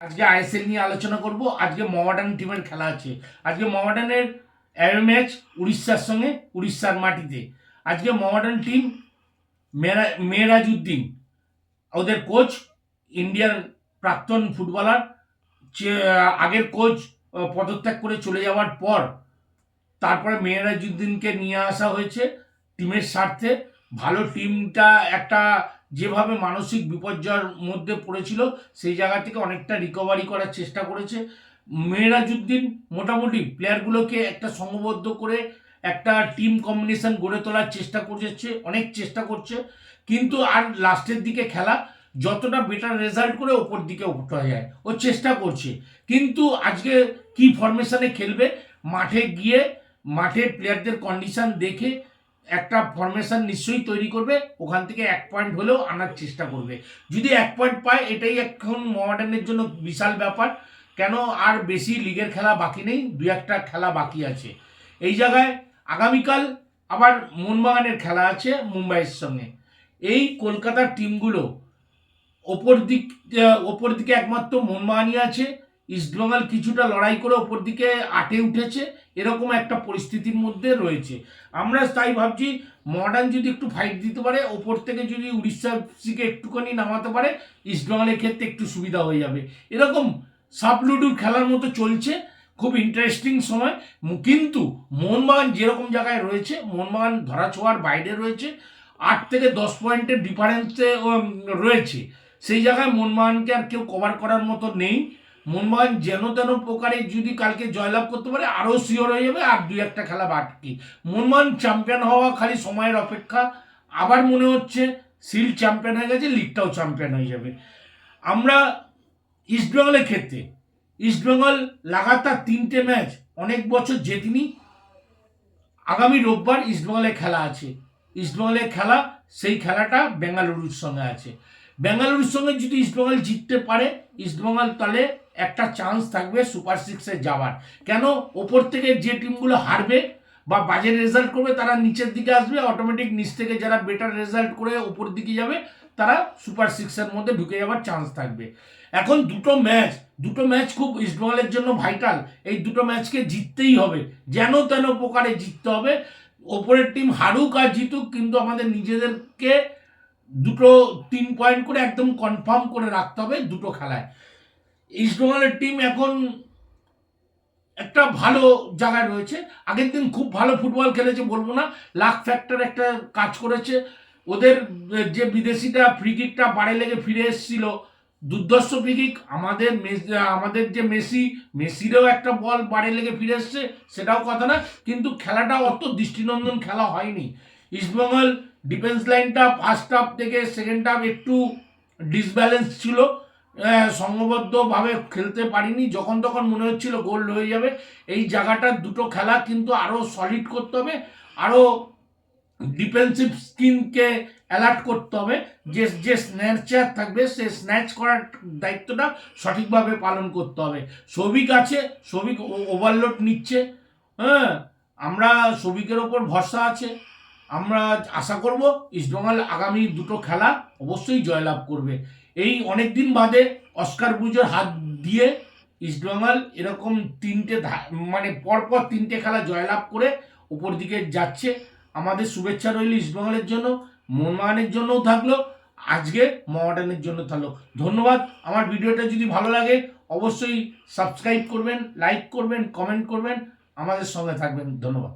আজকে আইএসএল নিয়ে আলোচনা করব। আজকে মহাডান টিমের খেলা আছে। আজকে অ্যাওয়ে ম্যাচ উড়িষ্যার সঙ্গে, উড়িষ্যার মাটিতে। আজকে মহাডান টিম মেরা মেয়েরাজউদ্দিন ওদের কোচ ইন্ডিয়ার প্রাক্তন ফুটবলার আগের কোচ পদত্যাগ করে চলে যাওয়ার পর তারপরে মেয়েরাজউদ্দিনকে নিয়ে আসা হয়েছে টিমের স্বার্থে। ভালো টিমটা একটা যেভাবে মানসিক বিপর্যয়ের মধ্যে পড়েছিল, সেই জায়গা থেকে অনেকটা রিকভারি করার চেষ্টা করেছে। মেয়েরাজউদ্দিন মোটামুটি প্লেয়ারগুলোকে একটা সংঘবদ্ধ করে একটা টিম কম্বিনেশন গড়ে তোলার চেষ্টা করেছে, অনেক চেষ্টা করছে। কিন্তু আর লাস্টের দিকে খেলা যতটা বেটার রেজাল্ট করে ওপর দিকে ওঠা যায়, ও চেষ্টা করছে। কিন্তু আজকে কি ফরমেশনে খেলবে, মাঠে গিয়ে মাঠে প্লেয়ারদের কন্ডিশন দেখে একটা ফরমেশন নিশ্চয়ই তৈরি করবে, ওখান থেকে এক পয়েন্ট হলেও আনার চেষ্টা করবে। যদি এক পয়েন্ট পায়, এটাই এখন মডার্নের জন্য বিশাল ব্যাপার। কেন আর বেশি লিগের খেলা বাকি নেই, দু একটা খেলা বাকি আছে। এই জায়গায় আগামীকাল আবার মোহনবাগানের খেলা আছে মুম্বাইয়ের সঙ্গে। এই কলকাতার টিমগুলো ওপর দিক ওপর দিকে একমাত্র মোহনবাগানই আছে। ইস্টবেঙ্গল কিছুটা লড়াই করে ওপর দিকে আটে উঠেছে, এরকম একটা পরিস্থিতির মধ্যে রয়েছে। আমরা তাই ভাবছি মডার্ন যদি একটু ফাইট দিতে পারে, ওপর থেকে যদি উড়িষ্যা সিকে একটুখানি নামাতে পারে ইস্টবেঙ্গলের ক্ষেত্রে একটু সুবিধা হয়ে যাবে। এরকম সাবলুডুর খেলার মতো চলছে, খুব ইন্টারেস্টিং সময়। কিন্তু মোহনবাগান যেরকম জায়গায় রয়েছে, মোহনবাগান ধরা ছোঁয়ার বাইরে রয়েছে, আট থেকে দশ পয়েন্টের ডিফারেন্সে রয়েছে। সেই জায়গায় মোহনবাগানকে আর কেউ কভার করার মতো নেই। মোহনবাগান যেন তেন প্রকারে যদি কালকে জয়লাভ করতে পারে, আরও শিওর হয়ে যাবে আর দুই একটা খেলা বাকি। মোহনবাগান চ্যাম্পিয়ন হওয়া খালি সময়ের অপেক্ষা। আবার মনে হচ্ছে সিল চ্যাম্পিয়ন হয়ে গেছে লিগটাও চ্যাম্পিয়ন হয়ে যাবে। আমরা ইস্টবেঙ্গলের ক্ষেত্রে ইস্টবেঙ্গল লাগাতার তিনটে ম্যাচ অনেক বছর জেতিনি। আগামী রোববার ইস্টবেঙ্গলের খেলা আছে। ইস্টবেঙ্গলের খেলা, সেই খেলাটা বেঙ্গালুরুর সঙ্গে আছে। বেঙ্গালুরুর সঙ্গে যদি ইস্টবেঙ্গল জিততে পারে ইস্টবেঙ্গল তাহলে একটা চান্স থাকবে সুপার সিক্সে যাওয়ার। কেন? ওপর থেকে যে টিমগুলো হারবে বা বাজে রেজাল্ট করবে, তারা নিচের দিকে আসবে অটোমেটিক নিচ থেকে যারা বেটার রেজাল্ট করে ওপর দিকে যাবে, তারা সুপার সিক্সের মধ্যে ঢুকে যাওয়ার চান্স থাকবে। এখন দুটো ম্যাচ দুটো ম্যাচ খুব ইস্টবেঙ্গলের জন্য ভাইটাল এই দুটো ম্যাচকে জিততেই হবে। যেন তেন প্রকারে জিততে হবে। ওপরের টিম হারুক আর জিতুক, কিন্তু আমাদের নিজেদেরকে দুটো তিন পয়েন্ট করে একদম কনফার্ম করে রাখতে হবে দুটো খেলায়। ইস্টবেঙ্গলের টিম এখন একটা ভালো জায়গায় রয়েছে। আগের দিন খুব ভালো ফুটবল খেলেছে বলব না। লাক ফ্যাক্টর একটা কাজ করেছে। ওদের যে বিদেশিটা ফ্রি কিকটা লেগে ফিরে এসেছিল দুর্দর্শ ফ্রি কিক আমাদের আমাদের যে মেসি, মেসিরও একটা বল বাড়ে লেগে ফিরে এসছে, সেটাও কথা না। কিন্তু খেলাটা অত দৃষ্টিনন্দন খেলা হয়নি। ইস্টবেঙ্গল ডিফেন্স লাইনটা ফার্স্ট হাফ থেকে সেকেন্ড হাফ একটু ডিসব্যালেন্স ছিল। সংঘবদ্ধভাবে খেলতে পারিনি। যখন তখন মনে হচ্ছিল গোল হয়ে যাবে। এই জায়গাটার দুটো খেলা কিন্তু আরও সলিড করতে হবে আরও ডিফেন্সিভ স্কিনকে অ্যালার্ট করতে হবে। যে যে স্ন্যাচার থাকবে, সে স্ন্যাচ করার দায়িত্বটা সঠিকভাবে পালন করতে হবে। সবিক আছে সবিক ওভারলোড নিচ্ছে। হ্যাঁ আমরা সবিকের ওপর ভরসা আছে। আমরা আশা করব ইস্টবেঙ্গল আগামী দুটো খেলা অবশ্যই জয়লাভ করবে। এই অনেক দিন বাদে অস্কার পুজোর হাত দিয়ে ইস্টবেঙ্গল এরকম তিনটে মানে পরপর তিনটে খেলা জয়লাভ করে উপর দিকে যাচ্ছে। আমাদের শুভেচ্ছা রইল ইস্টবেঙ্গলের জন্য মোহনবাগানের জন্যও থাকল, আজকে মহাডানের জন্য থাকল। ধন্যবাদ, আমার ভিডিওটা যদি ভালো লাগে অবশ্যই সাবস্ক্রাইব করবেন লাইক করবেন কমেন্ট করবেন, আমাদের সঙ্গে থাকবেন। ধন্যবাদ।